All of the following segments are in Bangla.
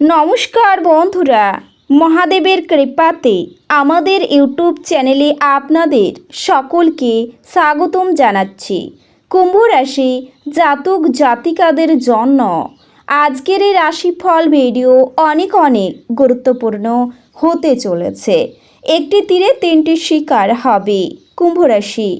নমস্কার বন্ধুরা, মহাদেবের কৃপাতে আমাদের ইউটিউব চ্যানেলে আপনাদের সকলকে স্বাগতম জানাচ্ছি। কুম্ভ রাশি জাতক জাতিকাদের জন্য আজকের এই রাশিফল ভিডিও অনেক অনেক গুরুত্বপূর্ণ হতে চলেছে। একটি তীরে তিনটি শিকার হবে। কুম্ভ রাশি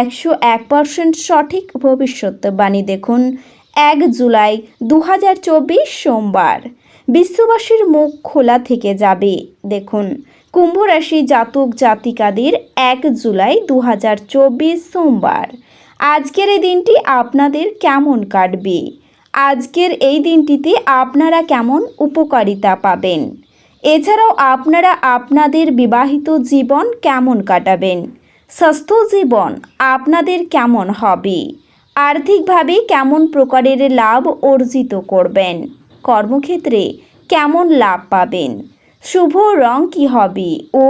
একশো এক পার্সেন্ট সঠিক ভবিষ্যৎবাণী দেখুন। এক জুলাই দু হাজার চব্বিশ সোমবার। বিশ্ববাসীর মুখ খোলা থেকে যাবে। দেখুন কুম্ভ রাশি জাতক জাতিকাদের এক জুলাই দু হাজার চব্বিশ সোমবার। আজকের এই দিনটি আপনাদের কেমন কাটবে? আজকের এই দিনটিতে আপনারা কেমন উপকারিতা পাবেন? এছাড়াও আপনারা আপনাদের বিবাহিত জীবন কেমন কাটাবেন? স্বাস্থ্য জীবন আপনাদের কেমন হবে? আর্থিকভাবে কেমন প্রকারের লাভ অর্জিত করবেন? কর্মক্ষেত্রে কেমন লাভ পাবেন? শুভ রং কি হবে ও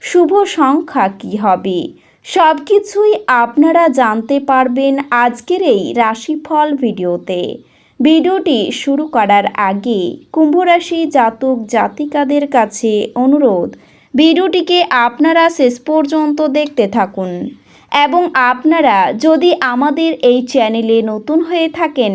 শুভ সংখ্যা কি হবে? সব কিছুই আপনারা জানতে পারবেন আজকের এই রাশিফল ভিডিওতে। ভিডিওটি শুরু করার আগে কুম্ভরাশি জাতক জাতিকাদের কাছে অনুরোধ, ভিডিওটিকে আপনারা শেষ পর্যন্ত দেখতে থাকুন এবং আপনারা যদি আমাদের এই চ্যানেলে নতুন হয়ে থাকেন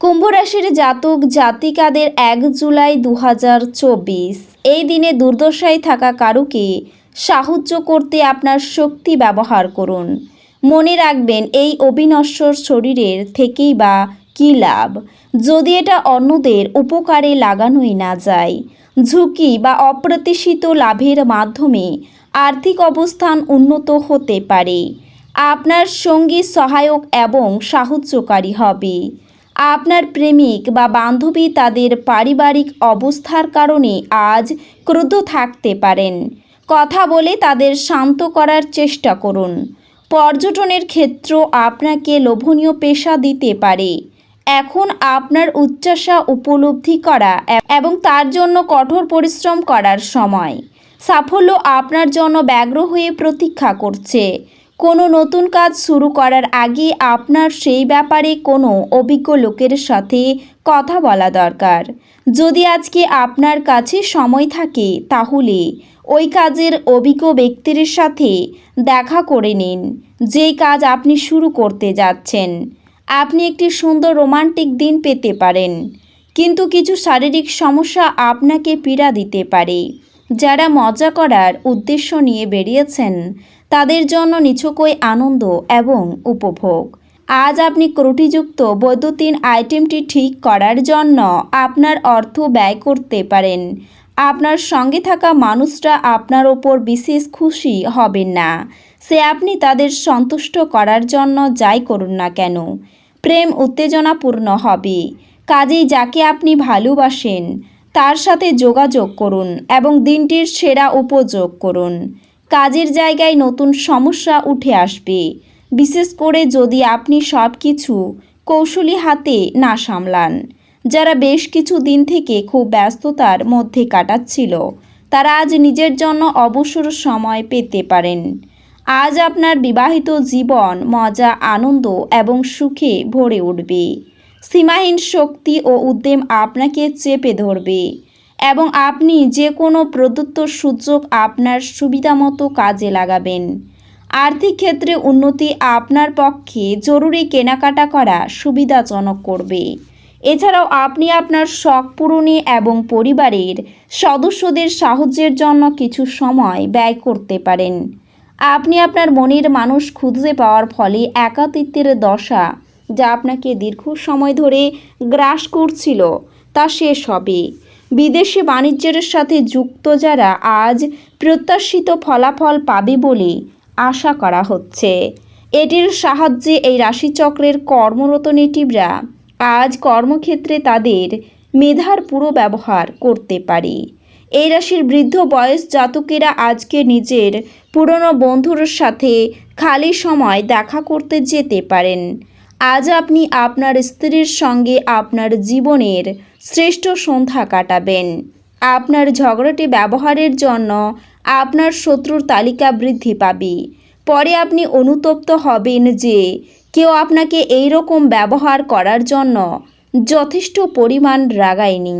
কুম্ভ রাশির জাতক জাতিকাদের এক জুলাই দু হাজার চব্বিশ। এই দিনে দুর্দশায় থাকা কারুকে সাহায্য করতে আপনার শক্তি ব্যবহার করুন। মনে রাখবেন, এই অবিনশ্বর শরীরের থেকেই বা কী লাভ? যদি এটা অন্যদের উপকারে লাগানোই না যায়, ঝুঁকি বা অপ্রত্যাশিত লাভের মাধ্যমে আর্থিক অবস্থান উন্নত হতে পারে। আপনার সঙ্গী সহায়ক এবং সাহায্যকারী হবে। আপনার প্রেমিক বা বান্ধবী তাদের পারিবারিক অবস্থার কারণে আজ ক্রুদ্ধ থাকতে পারেন। কথা বলে তাদের শান্ত করার চেষ্টা করুন। পর্যটনের ক্ষেত্র আপনাকে লোভনীয় পেশা দিতে পারে। এখন আপনার উচ্চাসা উপলব্ধি করা এবং তার জন্য কঠোর পরিশ্রম করার সময়। সাফল্য আপনার জন্য ব্যগ্র হয়ে প্রতীক্ষা করছে। কোনো নতুন কাজ শুরু করার আগে আপনার সেই ব্যাপারে কোনো অভিজ্ঞ লোকের সাথে কথা বলা দরকার। যদি আজকে আপনার কাছে সময় থাকে, তাহলে ওই কাজের অভিজ্ঞ ব্যক্তির সাথে দেখা করে নিন যেই কাজ আপনি শুরু করতে যাচ্ছেন। আপনি একটি সুন্দর রোমান্টিক দিন পেতে পারেন, কিন্তু কিছু শারীরিক সমস্যা আপনাকে পীড়া দিতে পারে। যারা মজা করার উদ্দেশ্য নিয়ে বেরিয়েছেন তাদের জন্য নিছকই আনন্দ এবং উপভোগ। আজ আপনি ত্রুটিযুক্ত বৈদ্যুতিন আইটেমটি ঠিক করার জন্য আপনার অর্থ ব্যয় করতে পারেন। আপনার সঙ্গে থাকা মানুষরা আপনার ওপর বিশেষ খুশি হবেন না। সে আপনি তাদের সন্তুষ্ট করার জন্য যাই করুন না কেন। প্রেম উত্তেজনাপূর্ণ হবে। কাজেই যাকে আপনি ভালোবাসেন, তার সাথে যোগাযোগ করুন এবং দিনটির সেরা উপযোগ করুন। কাজের জায়গায় নতুন সমস্যা উঠে আসবে। বিশেষ করে যদি আপনি সব কিছু কৌশলী হাতে না সামলান। যারা বেশ কিছু দিন থেকে খুব ব্যস্ততার মধ্যে কাটাচ্ছিল, তারা আজ নিজের জন্য অবসর সময় পেতে পারেন। আজ আপনার বিবাহিত জীবন মজা, আনন্দ এবং সুখে ভরে উঠবে। সীমাহীন শক্তি ও উদ্যম আপনাকে চেপে ধরবে। এবং আপনি যে কোনো প্রদত্ত সুযোগ আপনার সুবিধামতো কাজে লাগাবেন। আর্থিক ক্ষেত্রে উন্নতি আপনার পক্ষে জরুরি কেনাকাটা করা সুবিধাজনক করবে। এছাড়াও আপনি আপনার শখ পূরণে এবং পরিবারের সদস্যদের সাহায্যের জন্য কিছু সময় ব্যয় করতে পারেন। আপনি আপনার মনের মানুষ খুঁজে পাওয়ার ফলে একাতিত্বের দশা যা আপনাকে দীর্ঘ সময় ধরে গ্রাস করছিল তা শেষ হবে। বিদেশি বাণিজ্যের সাথে যুক্ত যারা আজ প্রত্যাশিত ফলাফল পাবে বলে আশা করা হচ্ছে। এটির সাহায্যে এই রাশিচক্রের কর্মরত নেটিভরা আজ কর্মক্ষেত্রে তাদের মেধার পুরো ব্যবহার করতে পারে। এই রাশির বৃদ্ধ বয়স জাতকেরা আজকে নিজের পুরনো বন্ধুর সাথে খালি সময় দেখা করতে যেতে পারেন। আজ আপনি আপনার স্ত্রীর সঙ্গে আপনার জীবনের শ্রেষ্ঠ সন্ধ্যা কাটাবেন। আপনার ঝগড়াটি ব্যবহারের জন্য আপনার শত্রুর তালিকা বৃদ্ধি পাবে। পরে আপনি অনুতপ্ত হবেন যে কেউ আপনাকে এই রকম ব্যবহার করার জন্য যথেষ্ট পরিমাণ রাগায়নি।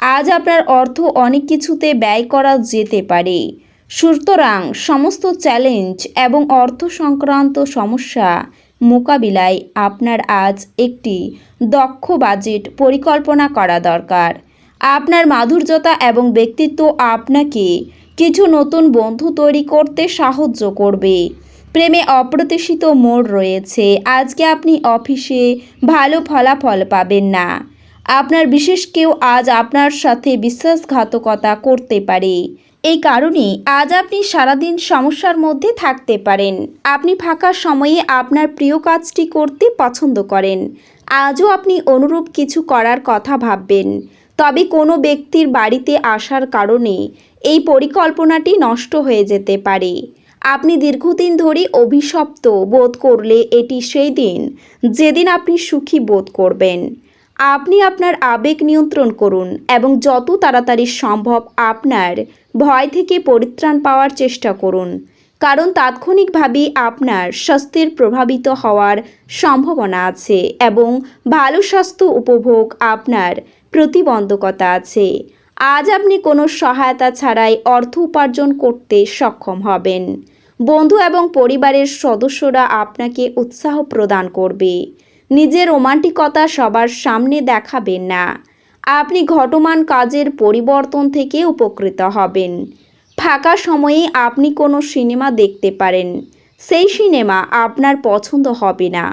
আজ আপনার অর্থ অনেক কিছুতে ব্যয় করা যেতে পারে। সুতরাং সমস্ত চ্যালেঞ্জ এবং অর্থ সংক্রান্ত সমস্যা মোকাবিলায় আপনার আজ একটি দক্ষ বাজেট পরিকল্পনা করা দরকার। আপনার মাধুর্যতা এবং ব্যক্তিত্ব আপনাকে কিছু নতুন বন্ধু তৈরি করতে সাহায্য করবে। প্রেমে অপ্রত্যাশিত মোড় রয়েছে। আজকে আপনি অফিসে ভালো ফলাফল পাবেন না। আপনার বিশেষ কেউ আজ আপনার সাথে বিশ্বাসঘাতকতা করতে পারে। এই কারণে আজ আপনি সারাদিন সমস্যার মধ্যে থাকতে পারেন। আপনি ফাঁকা সময়ে আপনার প্রিয় কাজটি করতে পছন্দ করেন। আজও আপনি অনুরূপ কিছু করার কথা ভাববেন। তবে কোনো ব্যক্তির বাড়িতে আসার কারণে এই পরিকল্পনাটি নষ্ট হয়ে যেতে পারে। আপনি দীর্ঘদিন ধরে অভিশপ্ত বোধ করলে এটি সেই দিন যেদিন আপনি সুখী বোধ করবেন। আপনি আপনার আবেগ নিয়ন্ত্রণ করুন এবং যত তাড়াতাড়ি সম্ভব আপনার ভয় থেকে পরিত্রাণ পাওয়ার চেষ্টা করুন। কারণ তাৎক্ষণিকভাবে আপনার স্বাস্থ্যের প্রভাবিত হওয়ার সম্ভাবনা আছে এবং ভালো স্বাস্থ্য উপভোগ আপনার প্রতিবন্ধকতা আছে। আজ আপনি কোনো সহায়তা ছাড়াই অর্থ উপার্জন করতে সক্ষম হবেন। বন্ধু এবং পরিবারের সদস্যরা আপনাকে উৎসাহ প্রদান করবে। নিজের রোমান্টিকতা সবার সামনে দেখাবেন না। আপনি ঘটমান কাজের পরিবর্তন থেকে উপকৃত হবেন। ফাঁকা সময়ে আপনি কোনো সিনেমা দেখতে পারেন। সেই সিনেমা আপনার পছন্দ হবে না।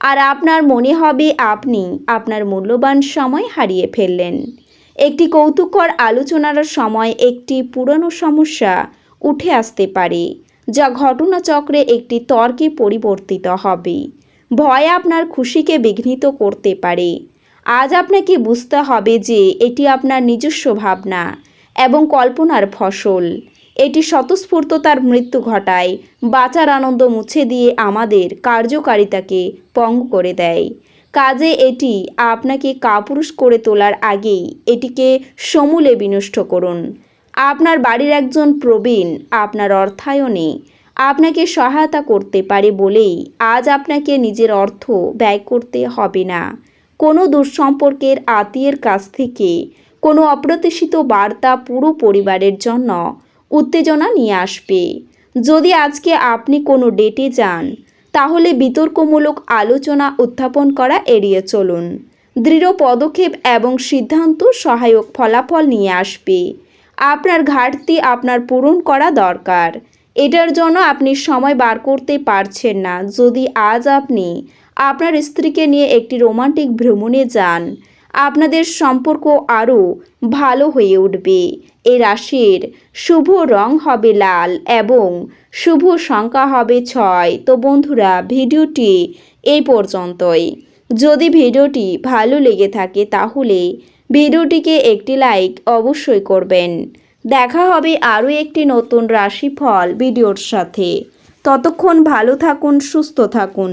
আর আপনার মনে হবে আপনি আপনার মূল্যবান সময় হারিয়ে ফেললেন। একটি কৌতুকর আলোচনার সময় একটি পুরনো সমস্যা উঠে আসতে পারে, যা ঘটনাচক্রে একটি তর্কে পরিবর্তিত হবে। ভয় আপনার খুশিকে বিঘ্নিত করতে পারে। আজ আপনাকে বুঝতে হবে যে এটি আপনার নিজস্ব ভাবনা এবং কল্পনার ফসল। এটি স্বতঃস্ফূর্ততার মৃত্যু ঘটায়, বাঁচার আনন্দ মুছে দিয়ে আমাদের কার্যকারিতাকে পঙ্গ করে দেয়। কাজে এটি আপনাকে কাপুরুষ করে তোলার আগেই এটিকে সমূলে বিনষ্ট করুন। আপনার বাড়ির একজন প্রবীণ আপনার অর্থায়নে আপনাকে সহায়তা করতে পারে বলেই আজ আপনাকে নিজের অর্থ ব্যয় করতে হবে না। কোনো দুঃসম্পর্কের আত্মীয়ের কাছ থেকে কোনো অপ্রত্যাশিত বার্তা পুরো পরিবারের জন্য উত্তেজনা নিয়ে আসবে। যদি আজকে আপনি কোনো ডেটে যান, তাহলে বিতর্কমূলক আলোচনা উত্থাপন করা এড়িয়ে চলুন। দৃঢ় পদক্ষেপ এবং সিদ্ধান্ত সহায়ক ফলাফল নিয়ে আসবে। আপনার ঘাটতি আপনার পূরণ করা দরকার। এটার জন্য আপনি সময় বার করতে পারছেন না। যদি আজ আপনি আপনার স্ত্রীকে নিয়ে একটি রোমান্টিক ভ্রমণে যান। আপনাদের সম্পর্ক আরও ভালো হয়ে উঠবে। এই রাশির শুভ রং হবে লাল এবং শুভ সংখ্যা হবে ছয়। তো বন্ধুরা, ভিডিওটি এই পর্যন্তই। যদি ভিডিওটি ভালো লেগে থাকে তাহলে ভিডিওটিকে একটি লাইক অবশ্যই করবেন। দেখা হবে আরও একটি নতুন রাশিফল ভিডিওর সাথে। ততক্ষণ ভালো থাকুন, সুস্থ থাকুন।